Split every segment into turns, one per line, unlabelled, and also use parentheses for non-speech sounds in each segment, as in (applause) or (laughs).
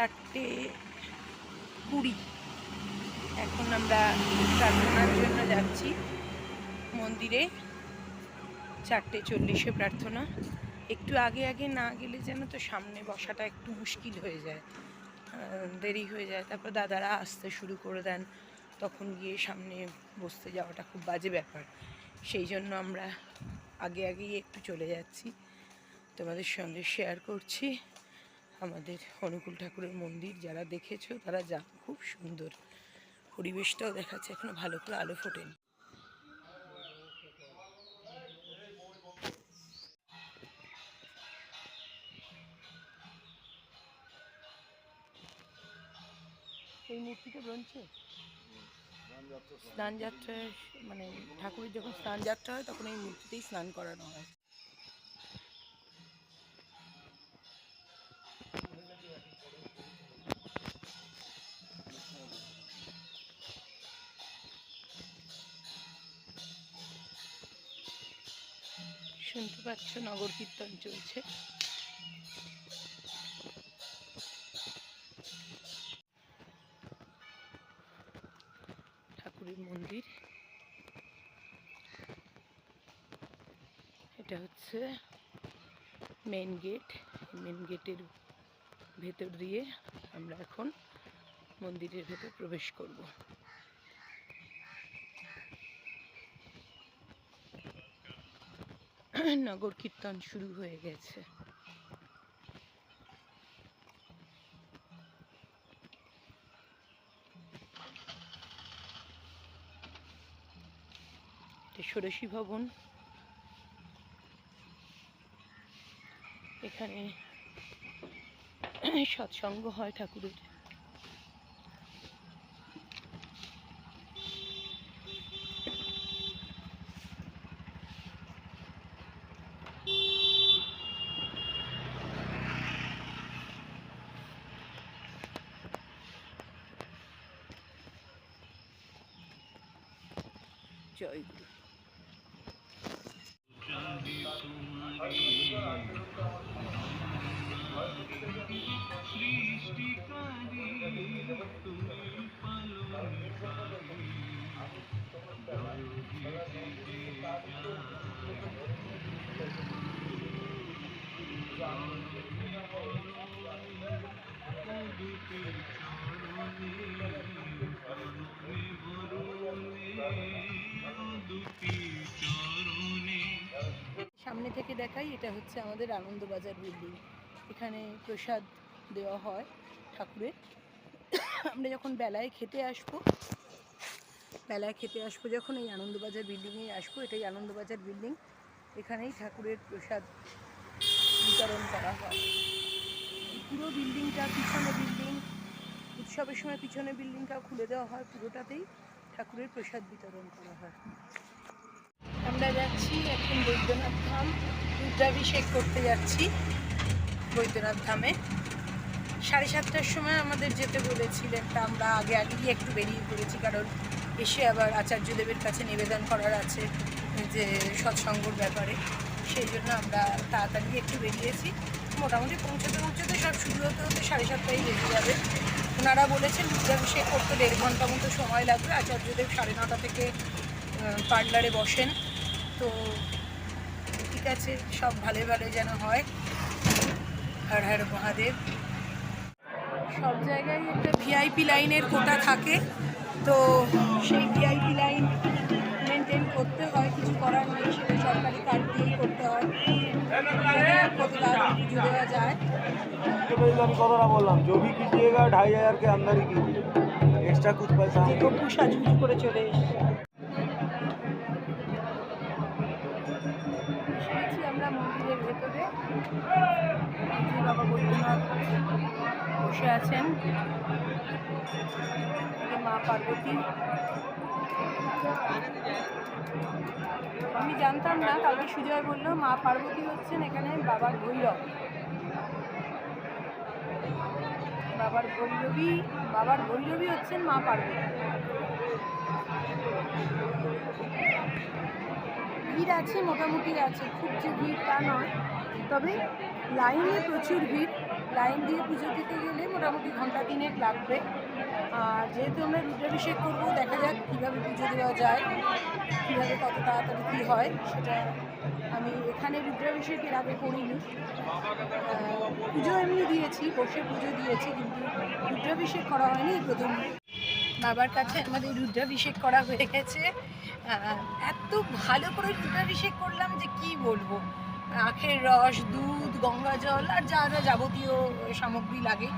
চারটে কুড়ি। এখন আমরা প্রার্থনার জন্য যাচ্ছি। মন্দিরে চারটে চল্লিশে প্রার্থনা। একটু আগে আগে না গেলে যেন তো সামনে বসাটা একটু মুশকিল হয়ে যায়। দেরি হয়ে যায়। তারপর দাদারা আসতে শুরু করে দেন। তখন গিয়ে সামনে বসতে যাওয়াটা খুব বাজে ব্যাপার। সেই জন্য আমরা আগে আগেই একটু চলে যাচ্ছি। তোমাদের সঙ্গে শেয়ার করছি। আমাদের অনুকূল ঠাকুরের মন্দির যারা দেখেছ তারা যা খুব সুন্দর। পরিবেশটাও দেখাচ্ছে এখনও ভালো করে আলো ফোটেনি। এই মূর্তিটা ব্রঞ্চে স্নান যাত্রায় মানে ঠাকুরের যখন স্নান যাত্রা হয় তখন এই মূর্তিতেই স্নান করানো হয়। পাচ্ছ, নগর কীর্তন চলছে। ঠাকুরের মন্দির। এটা হচ্ছে মেন গেট মেন গেটের ভেতর দিয়ে আমরা এখন মন্দিরের ভেতর প্রবেশ করব। নগর কীর্তন শুরু হয়ে গেছে। ষোড়শী ভবন। এখানে সৎসঙ্গ হয় ঠাকুরের। 只有一股。সামনে থেকে দেখাই, এটা হচ্ছে আমাদের আনন্দবাজার বিল্ডিং এখানে প্রসাদ দেওয়া হয় ঠাকুরের। আমরা যখন বেলায় খেতে আসব, বেলায় খেতে আসব যখন, এই আনন্দবাজার বিল্ডিংয়ে আসব, এটাই আনন্দবাজার বিল্ডিং এখানেই ঠাকুরের প্রসাদ বিতরণ করা হয়। পুরো বিল্ডিংটা পিছনে বিল্ডিং উৎসবের সময় পিছনে বিল্ডিংটাও খুলে দেওয়া হয়। পুরোটাতেই ঠাকুরের প্রসাদ বিতরণ করা হয়। আমরা যাচ্ছি এখন বৈদ্যনাথ ধাম। রুদ্রাভিষেক করতে যাচ্ছি বৈদ্যনাথ ধামে। সাড়ে সাতটার সময় আমাদের যেতে বলেছিলেন, তা আমরা আগে আগেই একটু বেরিয়ে পড়েছি, কারণ এসে আবার আচার্যদেবের কাছে নিবেদন করার আছে যে সৎসঙ্গর ব্যাপারে। সেই জন্য আমরা তাড়াতাড়ি একটু বেরিয়েছি। মোটামুটি পৌঁছতে পৌঁছতে সব শুরু হতে হতে সাড়ে সাতটাই বেজে যাবে। ওনারা বলেছেন রুদ্রাভিষেক করতে দেড় ঘণ্টা মতো সময় লাগবে। আচার্যদেব সাড়ে নটা থেকে পার্লারে বসেন। তো ঠিক আছে সব ভালো ভালো যেন হয়। হর হর মহাদেব। সব জায়গায় একটা ভিআইপি লাইনের কোটা থাকে তো সেই ভিআইপি লাইন মেনটেন করতে হয় কিছু করার নেই সেটা সরকারি কার্ড দিয়েই করতে হয়। কত তাড়াতাড়ি দেওয়া যায়।
আমি করো না বললাম জমি কিজিয়েগা ঢাই হাজার কে আমদানি
কিজিয়ে
এক্সট্রা
কুছ পয়সা। করে চলে এসে বাবা বৈদ্যনাথ বসে আছেন। মা পার্বতী। আমি জানতাম না কালকে সুজয় বলল, মা পার্বতী হচ্ছেন এখানে বাবার ভৈরব বাবার ভৈরবী বাবার ভৈরবী হচ্ছেন মা পার্বতী। ভিড় আছে, মোটামুটি আছে, খুব যে ভিড় তা নয়। তবে লাইনে প্রচুর ভিড়। লাইন দিয়ে পুজো দিতে গেলে মোটামুটি ঘণ্টা তিনেক লাগবে। আর যেহেতু আমরা রুদ্রাভিষেক করব, দেখা যাক কীভাবে পুজো দেওয়া যায়, কীভাবে কত তাড়াতাড়ি কী হয়, সেটা আমি এখানে রুদ্রাভিষেকের আগে করিনি। পুজো এমনি দিয়েছি, বসে পুজো দিয়েছি, কিন্তু রুদ্রাভিষেক করা হয়নি প্রথম বাবার কাছে আমাদের রুদ্রাভিষেক করা হয়ে গেছে। এত ভালো করে রুদ্রাভিষেক করলাম যে কি বলব? আখের রস, দুধ, গঙ্গা জল আর যা যা যাবতীয় সামগ্রী লাগে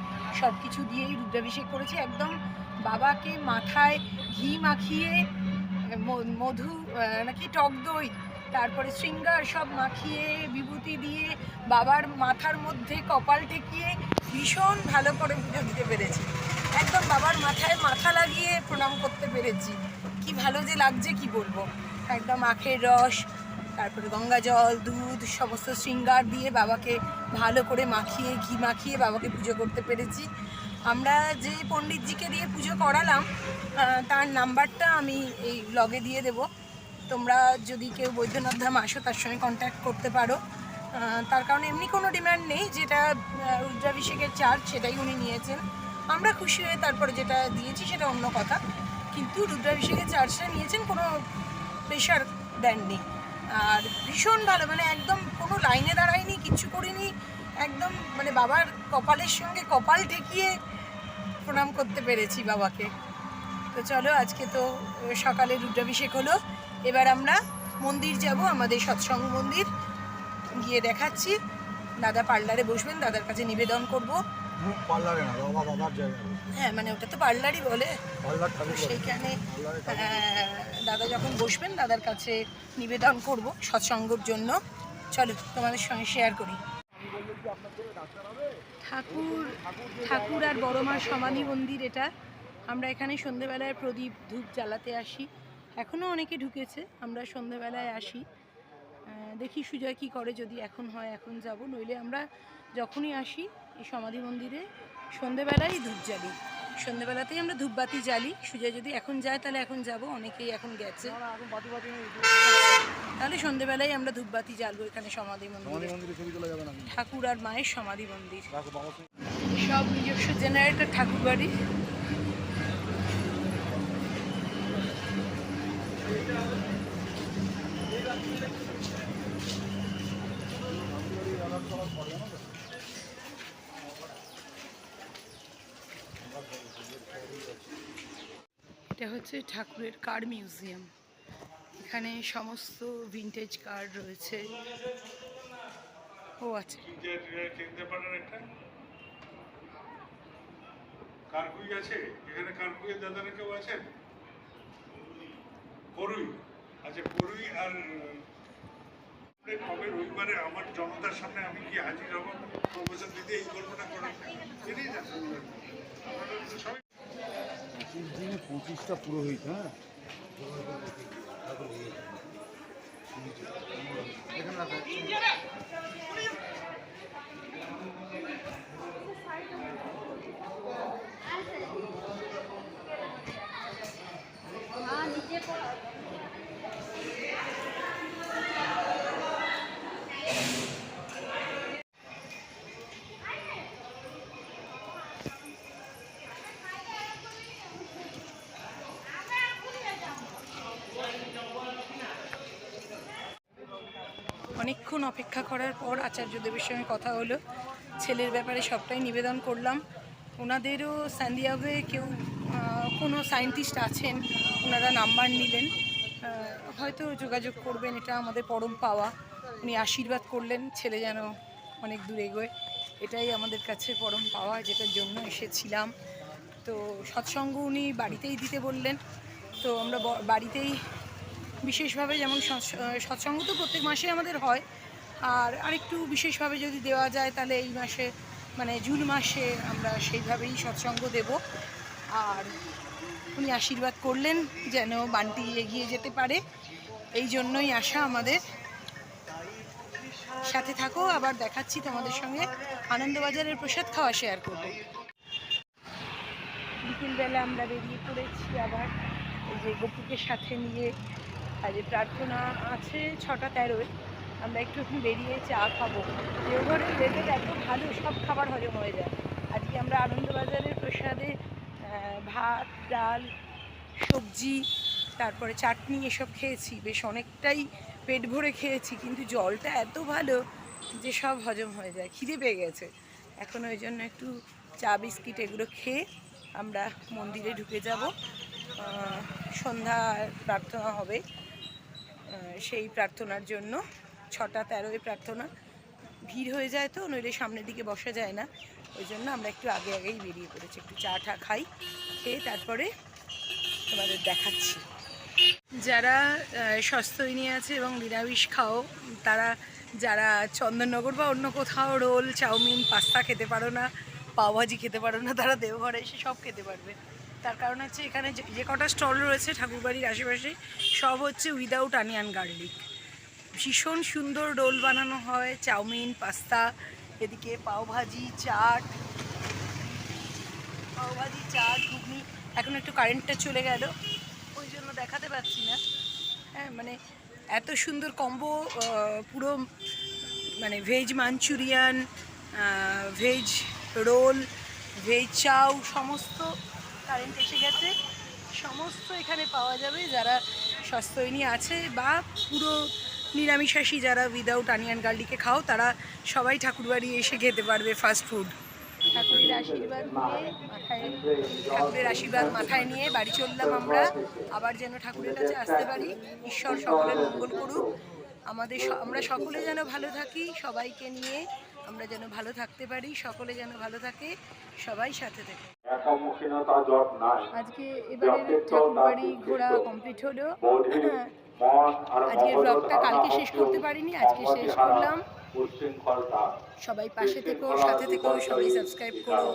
সব কিছু দিয়েই রুদ্রাভিষেক করেছি। একদম বাবাকে মাথায় ঘি মাখিয়ে মধু নাকি টক দই, তারপরে শৃঙ্গার সব মাখিয়ে, বিভূতি দিয়ে বাবার মাথার মধ্যে কপাল টেকিয়ে ভীষণ ভালো করে পুজো দিতে পেরেছি। একদম বাবার মাথায় মাথা লাগিয়ে প্রণাম করতে পেরেছি। কি ভালো যে লাগছে কি বলব? একদম আখের রস তারপরে গঙ্গা জল, দুধ, সমস্ত শৃঙ্গার দিয়ে বাবাকে ভালো করে মাখিয়ে, ঘি মাখিয়ে বাবাকে পুজো করতে পেরেছি। আমরা যে পণ্ডিতজিকে দিয়ে পুজো করালাম তার নাম্বারটা আমি এই ব্লগে দিয়ে দেব। তোমরা যদি কেউ বৈদ্যনাথ ধাম আসো, তার সঙ্গে কন্ট্যাক্ট করতে পারো। তার কারণে এমনি কোনো ডিমান্ড নেই, যেটা রুদ্রাভিষেকের চার্জ সেটাই উনি নিয়েছেন। আমরা খুশি হয়ে তারপরে যেটা দিয়েছি সেটা অন্য কথা। কিন্তু রুদ্রাভিষেকের চার্জটা নিয়েছেন, কোনো প্রেশার দেননি আর ভীষণ ভালো মানে একদম কোনো লাইনে দাঁড়ায়নি, কিচ্ছু করিনি, একদম মানে বাবার কপালের সঙ্গে কপাল ঠেকিয়ে প্রণাম করতে পেরেছি বাবাকে। তো চলো, আজকে তো সকালে রুদ্রাভিষেক হলো, এবার আমরা মন্দির যাব, আমাদের সৎসঙ্গ মন্দির। গিয়ে দেখাচ্ছি, দাদা পার্লারে বসবেন, দাদার কাছে নিবেদন করব।
মুখ পার্লারে না বাবা বাবার জায়গা
হ্যাঁ মানে ওটা তো পার্লারই বলে।
পার্লার ঠাকুর
সেইখানে দাদা যখন বসবেন দাদার কাছে নিবেদন করব সৎসঙ্গর জন্য। চলো তোমাদের সঙ্গে শেয়ার করি। ঠাকুর ঠাকুর আর বড় মার সমাধি মন্দির এটা। আমরা এখানে সন্ধেবেলায় প্রদীপ ধূপ জ্বালাতে আসি। এখনও অনেকে ঢুকেছে আমরা সন্ধেবেলায় আসি। দেখি সুজয় কি করে যদি এখন হয় এখন যাব। নইলে আমরা যখনই আসি এই সমাধি মন্দিরে সন্ধেবেলায় ধূপ জ্বালি। সন্ধেবেলাতেই আমরা ধূপবাতি জ্বালি। সুজয় যদি এখন যায় তাহলে এখন যাব। অনেকেই এখন গেছে। তাহলে সন্ধেবেলায় আমরা ধূপবাতি জ্বালবো এখানে সমাধি মন্দিরে। ঠাকুর আর মায়ের সমাধি মন্দির। সব নিজস্ব জেনারেটর ঠাকুর বাড়ি হচ্ছে ঠাকুরের কার মিউজিয়াম। এখানে সমস্ত ভিন্টেজ কার রয়েছে। ও আচ্ছা।
আছে? এখানে কেউ আচ্ছা আর কবে রবিবারে আমার জনতার সামনে আমি কি হাজির হব। দিদি এই গল্পটা করেন সবাই
পঁচিশ দিনে পঁচিশটা পুরোহিত হ্যাঁ? এখানে
অনেকক্ষণ অপেক্ষা করার পর আচার্য আচার্যদেবের সঙ্গে কথা হলো। ছেলের ব্যাপারে সবটাই নিবেদন করলাম। ওনাদেরও স্যান্ডিয়াগে কেউ কোনো সায়েন্টিস্ট আছেন, ওনারা নাম্বার নিলেন। হয়তো যোগাযোগ করবেন, এটা আমাদের পরম পাওয়া। উনি আশীর্বাদ করলেন, ছেলে যেন অনেক দূর এগোয়। এটাই আমাদের কাছে পরম পাওয়া, যেটার জন্য এসেছিলাম। তো সৎসঙ্গ উনি বাড়িতেই দিতে বললেন। তো আমরা বাড়িতেই বিশেষভাবে যেমন সৎস- সৎসঙ্গ তো প্রত্যেক মাসে আমাদের হয় আর আরেকটু বিশেষভাবে যদি দেওয়া যায়, তাহলে এই মাসে মানে জুন মাসে আমরা সেইভাবেই সৎসঙ্গ দেব। আর উনি আশীর্বাদ করলেন যেন বানটি এগিয়ে যেতে পারে। এই জন্যই আসা আমাদের। সাথে থাকো, আবার দেখাচ্ছি তোমাদের সঙ্গে আনন্দবাজারের প্রসাদ খাওয়া শেয়ার করব। বিকেলবেলা আমরা বেরিয়ে পড়েছি আবার। যে গোপুকে সাথে নিয়ে, আর যে প্রার্থনা আছে ছটা তেরোয়। আমরা একটু বেরিয়ে চা খাব। দেওঘরের ওয়েদার এত ভালো, সব খাবার হজম হয়ে যায়। আজকে আমরা আনন্দবাজারের প্রসাদে ভাত, ডাল, সবজি, তারপরে চাটনি এসব খেয়েছি। বেশ অনেকটাই পেট ভরে খেয়েছি, কিন্তু জলটা এত ভালো যে সব হজম হয়ে যায়, খিদে পেয়ে গেছে। এখন ওই জন্য একটু চা, বিস্কিট এগুলো খেয়ে আমরা মন্দিরে ঢুকে যাব। সন্ধ্যা প্রার্থনা হবে সেই প্রার্থনার জন্য। ছটা তেরোয় প্রার্থনা। ভিড় হয়ে যায় তো, নইলে সামনের দিকে বসা যায় না। ওই জন্য আমরা একটু আগে আগেই বেরিয়ে পড়েছি, একটু চা টা খাই, খেয়ে তারপরে তোমাদের দেখাচ্ছি। যারা স্বাস্থ্যহীনী আছে এবং নিরামিষ খাও, তারা যারা চন্দননগর বা অন্য কোথাও রোল, চাউমিন, পাস্তা খেতে পারো না, পাওভাজি খেতে পারো না, তারা দেওঘরে এসে সব খেতে পারবে। তার কারণ হচ্ছে এখানে যে কটা স্টল রয়েছে ঠাকুরবাড়ির আশেপাশে, সব হচ্ছে উইদাউট আনিয়ান গার্লিক ভীষণ সুন্দর রোল বানানো হয়, চাউমিন, পাস্তা, এদিকে পাওভাজি, চাট পাওভাজি, চাট, ঘুগনি। এখন একটু কারেন্টটা চলে গেল, ওই জন্য দেখাতে পাচ্ছি না। হ্যাঁ মানে এত সুন্দর কম্বো পুরো মানে veg Manchurian veg roll veg chow সমস্ত কারেন্ট এসে গেছে। সমস্ত এখানে পাওয়া যাবে যারা স্বাস্থ্যহীনী আছে বা পুরো নিরামিষাসী যারা উইদাউট আনিয়ান গার্লিকে খাও তারা সবাই ঠাকুরবাড়ি এসে খেতে পারবে ফাস্ট ফুড ঠাকুরের আশীর্বাদ নিয়ে মাথায় ঠাকুরের আশীর্বাদ মাথায় নিয়ে বাড়ি চললাম আমরা। আবার যেন ঠাকুরের কাছে আসতে পারি। ঈশ্বর সকলের মঙ্গল করুক। আমাদের আমরা সকলে যেন ভালো থাকি সবাইকে নিয়ে আমরা যেন ভালো থাকতে পারি সকলে যেন ভালো থাকে সবাই সাথে থাকে। আজকে এবারে ঠাকুরবাড়ি ঘোরা কমপ্লিট হলো। (laughs) আজকের ব্লগটা কালকে শেষ করতে পারিনি আজকে শেষ করলাম সবাই পাশে থেকো সাথে থেকো সবাই সাবস্ক্রাইব করো।